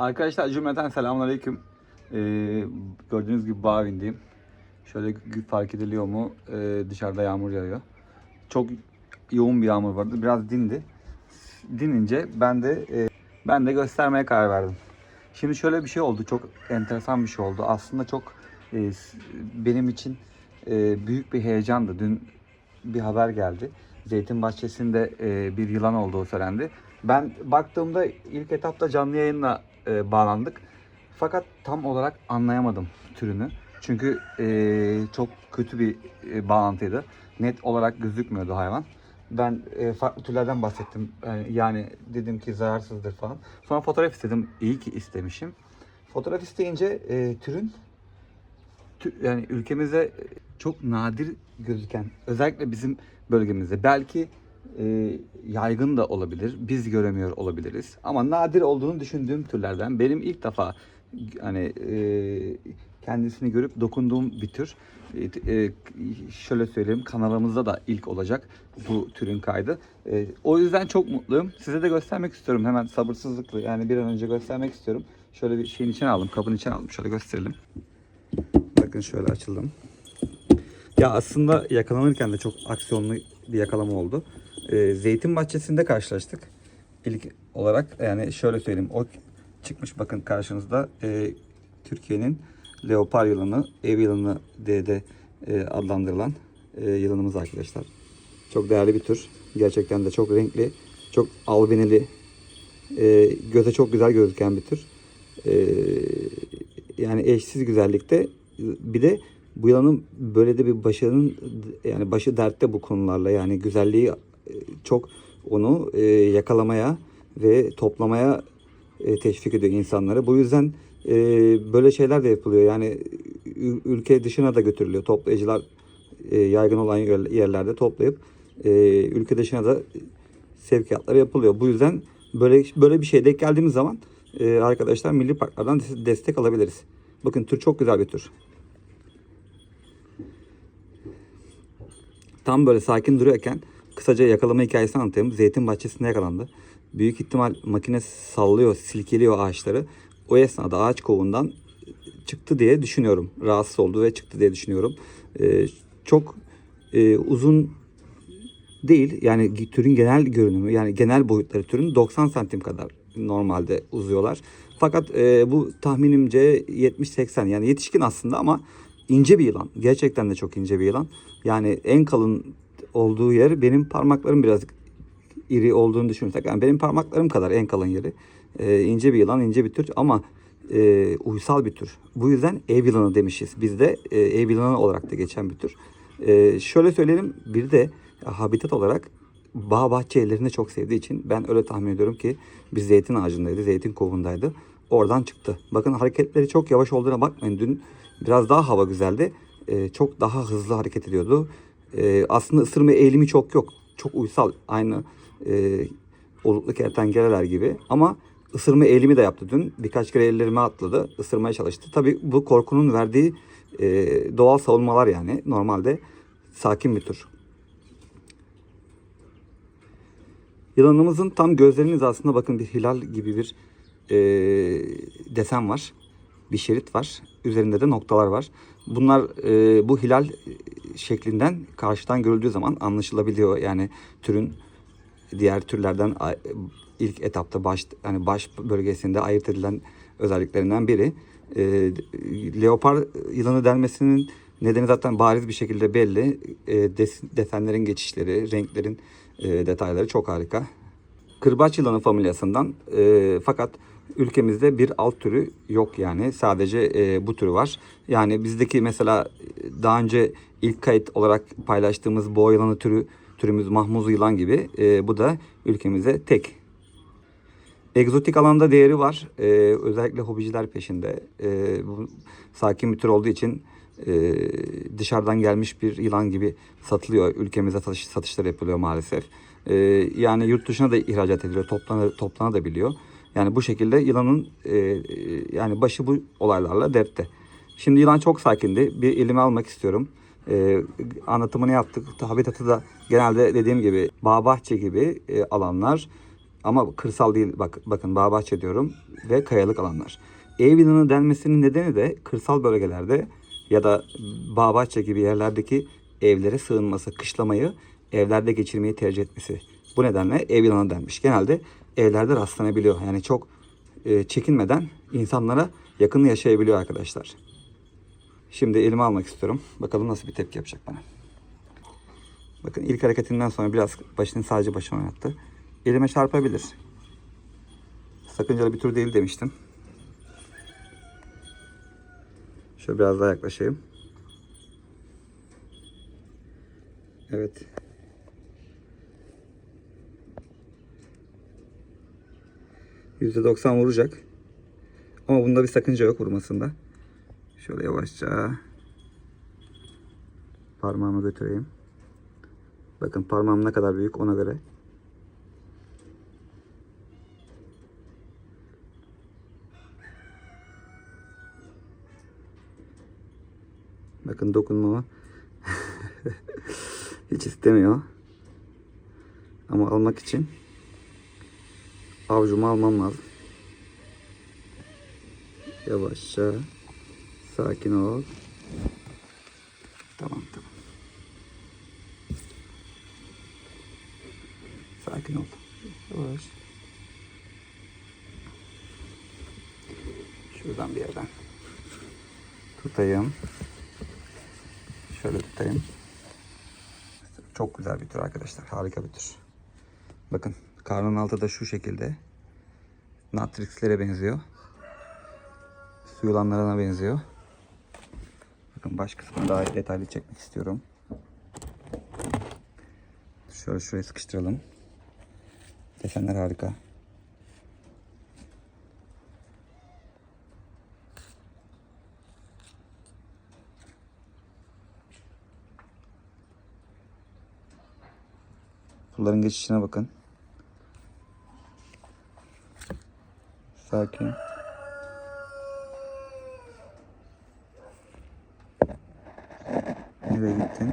Arkadaşlar cümleten selamünaleyküm. Ee, gördüğünüz gibi bağ evindeyim. Şöyle fark ediliyor mu? Ee, dışarıda yağmur yağıyor. Çok yoğun bir yağmur vardı. Biraz dindi. Dinince ben de e, ben de göstermeye karar verdim. Şimdi şöyle bir şey oldu. Çok enteresan bir şey oldu. Aslında çok e, benim için e, büyük bir heyecandı. Dün bir haber geldi. Zeytin bahçesinde e, bir yılan olduğu söylendi. Ben baktığımda ilk etapta canlı yayınla e, bağlandık. Fakat tam olarak anlayamadım türünü. Çünkü e, çok kötü bir e, bağlantıydı. Net olarak gözükmüyordu hayvan. Ben e, farklı türlerden bahsettim. E, yani dedim ki zararsızdır falan. Sonra fotoğraf istedim. İyi ki istemişim. Fotoğraf isteyince e, türün tü- yani ülkemizde çok nadir gözüken özellikle bizim bölgemizde belki e, yaygın da olabilir. Biz göremiyor olabiliriz. Ama nadir olduğunu düşündüğüm türlerden benim ilk defa hani e, kendisini görüp dokunduğum bir tür. E, e, şöyle söyleyeyim kanalımızda da ilk olacak bu türün kaydı. E, o yüzden çok mutluyum. Size de göstermek istiyorum hemen sabırsızlıkla yani bir an önce göstermek istiyorum. Şöyle bir şeyin içine aldım, kabın içine aldım. Şöyle gösterelim. Bakın şöyle açıldım. Ya aslında yakalanırken de çok aksiyonlu bir yakalama oldu. Ee, zeytin bahçesinde karşılaştık. İlk olarak yani şöyle söyleyeyim. O çıkmış bakın karşınızda Ee, Türkiye'nin leopar yılanı, ev yılanı diye de e, adlandırılan e, yılanımız arkadaşlar. Çok değerli bir tür. Gerçekten de çok renkli, çok albineli, e, göze çok güzel gözüken bir tür. E, yani eşsiz güzellikte bir de bu yılanın böyle de bir başının yani başı dertte bu konularla yani güzelliği e, çok onu e, yakalamaya ve toplamaya e, teşvik ediyor insanları. Bu yüzden e, böyle şeyler de yapılıyor. Yani ülke dışına da götürülüyor. Toplayıcılar e, yaygın olan yer- yerlerde toplayıp e, ülke dışına da sevkiyatlar yapılıyor. Bu yüzden böyle böyle bir şeye denk geldiğimiz zaman e, arkadaşlar milli parklardan des- destek alabiliriz. Bakın tür çok güzel bir tür. Tam böyle sakin duruyorken kısaca yakalama hikayesini anlatayım. Zeytin bahçesinde yakalandı. Büyük ihtimal makine sallıyor, silkeliyor ağaçları. O esnada ağaç kovuğundan çıktı diye düşünüyorum. Rahatsız oldu ve çıktı diye düşünüyorum. Ee, çok e, uzun değil. Yani türün genel görünümü yani genel boyutları türün 90 santim kadar normalde uzuyorlar. Fakat e, bu tahminimce 70-80 yani yetişkin aslında ama ince bir yılan. Gerçekten de çok ince bir yılan. Yani en kalın olduğu yer benim parmaklarım biraz iri olduğunu düşünürsek yani benim parmaklarım kadar en kalın yeri. E, ince bir yılan, ince bir tür ama e, uysal bir tür. Bu yüzden ev yılanı demişiz. Bizde e, ev yılanı olarak da geçen bir tür. E, şöyle söyleyelim bir de habitat olarak bağ bahçe evlerini çok sevdiği için ben öyle tahmin ediyorum ki bir zeytin ağacındaydı, zeytin kovundaydı. Oradan çıktı. Bakın hareketleri çok yavaş olduğuna bakmayın. Dün biraz daha hava güzeldi. E, çok daha hızlı hareket ediyordu. E, aslında ısırma eğilimi çok yok. Çok uysal. Aynı e, oluklu kertenkeleler gibi. Ama ısırma eğilimi de yaptı dün. Birkaç kere ellerime atladı. ısırmaya çalıştı. Tabii bu korkunun verdiği e, doğal savunmalar yani. Normalde sakin bir tür. Yılanımızın tam gözlerinin hizasında bakın bir hilal gibi bir e, desen var. Bir şerit var. Üzerinde de noktalar var. Bunlar e, bu hilal şeklinden karşıdan görüldüğü zaman anlaşılabiliyor. Yani türün diğer türlerden ilk etapta baş yani baş bölgesinde ayırt edilen özelliklerinden biri. E, leopar yılanı denmesinin nedeni zaten bariz bir şekilde belli. E, des- desenlerin geçişleri, renklerin e, detayları çok harika. Kırbaç yılanı familyasından e, fakat ülkemizde bir alt türü yok yani sadece e, bu türü var. Yani bizdeki mesela e, daha önce ilk kayıt olarak paylaştığımız boğa yılanı türü türümüz mahmuz yılan gibi e, bu da ülkemize tek. Egzotik alanda değeri var. E, özellikle hobiciler peşinde. E, bu sakin bir tür olduğu için e, dışarıdan gelmiş bir yılan gibi satılıyor. Ülkemize satış, satışlar yapılıyor maalesef. E, yani yurt dışına da ihracat ediliyor. Toplana, toplanabiliyor. Yani bu şekilde yılanın e, e, yani başı bu olaylarla dertte. Şimdi yılan çok sakindi. Bir elime almak istiyorum. E, anlatımını yaptık. Habitatı da genelde dediğim gibi bağ bahçe gibi e, alanlar Ama kırsal değil bak bakın bağ bahçe diyorum ve kayalık alanlar. Ev yılanı denmesinin nedeni de kırsal bölgelerde ya da bağ bahçe gibi yerlerdeki evlere sığınması, kışlamayı evlerde geçirmeyi tercih etmesi. Bu nedenle ev yılanı denmiş. Genelde evlerde rastlanabiliyor. Yani çok e, çekinmeden insanlara yakın yaşayabiliyor arkadaşlar. Şimdi elime almak istiyorum. Bakalım nasıl bir tepki yapacak bana. Bakın ilk hareketinden sonra biraz başını sadece başına oynattı. Elime çarpabilir. Sakıncalı bir tür değil demiştim. Şöyle biraz daha yaklaşayım. Evet. %90 vuracak. Ama bunda bir sakınca yok vurmasında. Şöyle yavaşça parmağımı götüreyim. Bakın parmağım ne kadar büyük ona göre. Bakın dokunmama hiç istemiyor. Ama almak için avucumu almam lazım. Yavaşça sakin ol. Tamam tamam. Sakin ol. Yavaş. Şuradan bir yerden tutayım. Şöyle tutayım. Çok güzel bir tür arkadaşlar. Harika bir tür. Bakın karnın altı da şu şekilde. Natrixlere benziyor. Su yılanlarına benziyor. Bakın baş kısmını daha detaylı çekmek istiyorum. Şöyle şuraya sıkıştıralım. Desenler harika. Suların geçişine bakın. Sakin. Nereye gittin?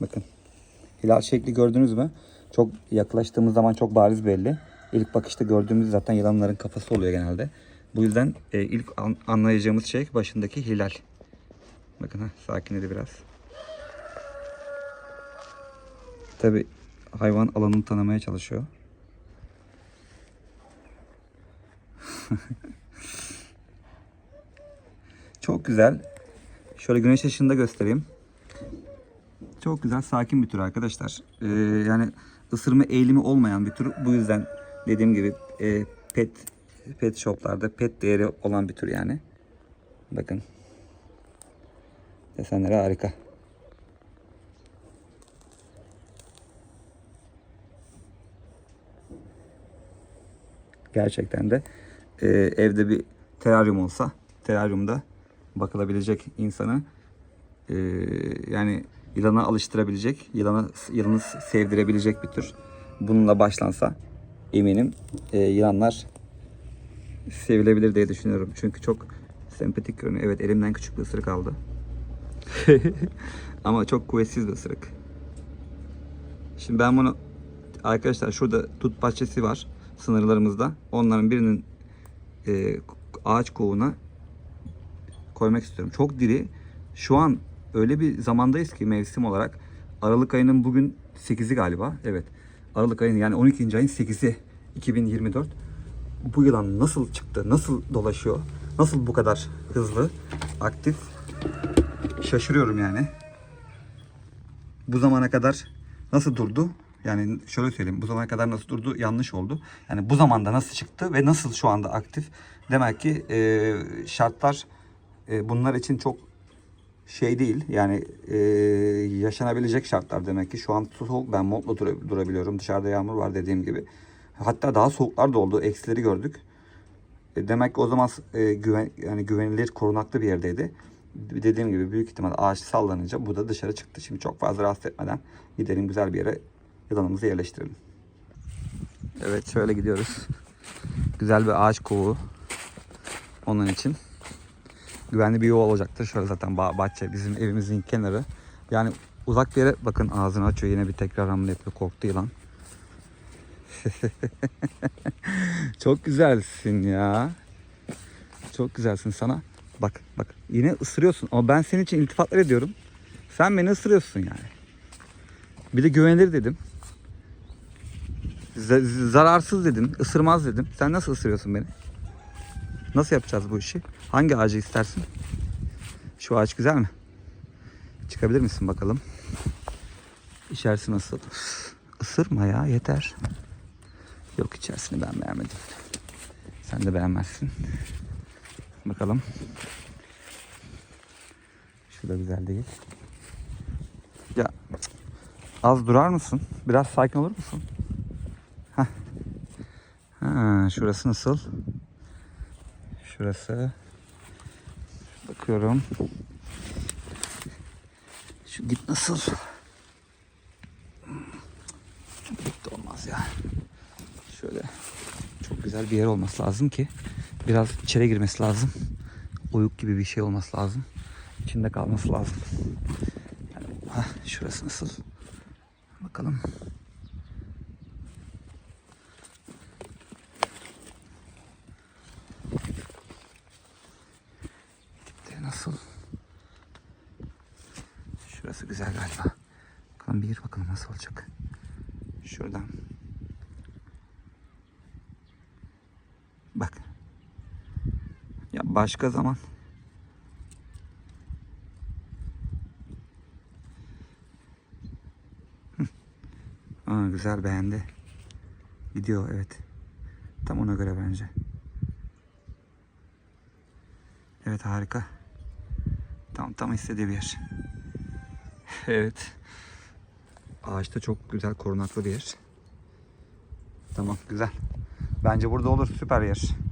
Bakın. Hilal şekli gördünüz mü? Çok yaklaştığımız zaman çok bariz belli. İlk bakışta gördüğümüz zaten yılanların kafası oluyor genelde. Bu yüzden e, ilk an- anlayacağımız şey başındaki hilal. Bakın ha sakinledi biraz. Tabi hayvan alanını tanımaya çalışıyor. Çok güzel. Şöyle güneş ışığında göstereyim. Çok güzel sakin bir tür arkadaşlar. Ee, yani ısırma eğilimi olmayan bir tür. Bu yüzden dediğim gibi e, pet pet shoplarda pet değeri olan bir tür yani. Bakın. Desenleri harika. Gerçekten de e, evde bir teraryum olsa teraryumda bakılabilecek insanı e, yani yılana alıştırabilecek, yılana, yılanı sevdirebilecek bir tür. Bununla başlansa eminim e, yılanlar sevilebilir diye düşünüyorum. Çünkü çok sempatik görünüyor. Evet elimden küçük bir ısırık aldı. Ama çok kuvvetsiz bir ısırık. Şimdi ben bunu arkadaşlar şurada tut bahçesi var sınırlarımızda. Onların birinin e, ağaç kovuğuna koymak istiyorum. Çok diri. Şu an öyle bir zamandayız ki mevsim olarak. Aralık ayının bugün 8'i galiba. Evet. Aralık ayının yani 12. ayın 8'i 2024. Bu yılan nasıl çıktı? Nasıl dolaşıyor? Nasıl bu kadar hızlı, aktif? Şaşırıyorum yani. Bu zamana kadar nasıl durdu? Yani şöyle söyleyeyim. Bu zamana kadar nasıl durdu? Yanlış oldu. Yani bu zamanda nasıl çıktı ve nasıl şu anda aktif? Demek ki e, şartlar e, bunlar için çok şey değil. Yani e, yaşanabilecek şartlar demek ki. Şu an soğuk. Ben montla dur- durabiliyorum. Dışarıda yağmur var dediğim gibi. Hatta daha soğuklar da oldu. Eksileri gördük. E, demek ki o zaman e, güven, yani güvenilir korunaklı bir yerdeydi. Dediğim gibi büyük ihtimal ağaç sallanınca bu da dışarı çıktı. Şimdi çok fazla rahatsız etmeden gidelim güzel bir yere yılanımızı yerleştirelim. Evet şöyle gidiyoruz. Güzel bir ağaç kovuğu. Onun için güvenli bir yuva olacaktır. Şöyle zaten bah- bahçe bizim evimizin kenarı. Yani uzak bir yere bakın ağzını açıyor yine bir tekrar hamle yapıyor. Korktu yılan. Çok güzelsin ya. Çok güzelsin sana. Bak bak yine ısırıyorsun ama ben senin için iltifatlar ediyorum. Sen beni ısırıyorsun yani. Bir de güvenilir dedim. Z- zararsız dedim, ısırmaz dedim. Sen nasıl ısırıyorsun beni? Nasıl yapacağız bu işi? Hangi ağacı istersin? Şu ağaç güzel mi? Çıkabilir misin bakalım? İçerisi nasıl? Isırma ya yeter. Yok içerisini ben beğenmedim. Sen de beğenmezsin. Bakalım. Şu da güzel değil. Ya az durar mısın? Biraz sakin olur musun? Heh. Ha, şurası nasıl? Şurası. Bakıyorum. Şu dip nasıl? De olmaz ya. Şöyle çok güzel bir yer olması lazım ki biraz içeri girmesi lazım. Oyuk gibi bir şey olması lazım. İçinde kalması lazım. Yani, şurası nasıl? Bakalım. Dipleri nasıl? Şurası güzel galiba. Bakalım bir bakalım nasıl olacak. Şuradan. Bak. Ya başka zaman. Aa, güzel beğendi. Gidiyor evet. Tam ona göre bence. Evet harika. Tam tam istediği bir yer. evet. Ağaçta çok güzel korunaklı bir yer. Tamam güzel. Bence burada olur süper yer.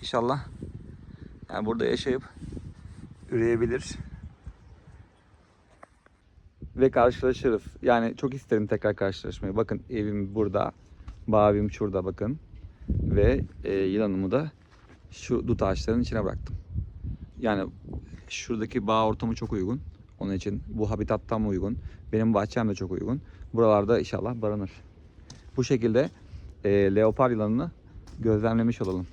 İnşallah yani burada yaşayıp üreyebilir. Ve karşılaşırız. Yani çok isterim tekrar karşılaşmayı. Bakın evim burada. Bağım şurada bakın. Ve e, yılanımı da şu dut ağaçlarının içine bıraktım. Yani şuradaki bağ ortamı çok uygun. Onun için bu habitat tam uygun. Benim bahçem de çok uygun. Buralarda inşallah barınır. Bu şekilde e, leopar yılanını gözlemlemiş olalım.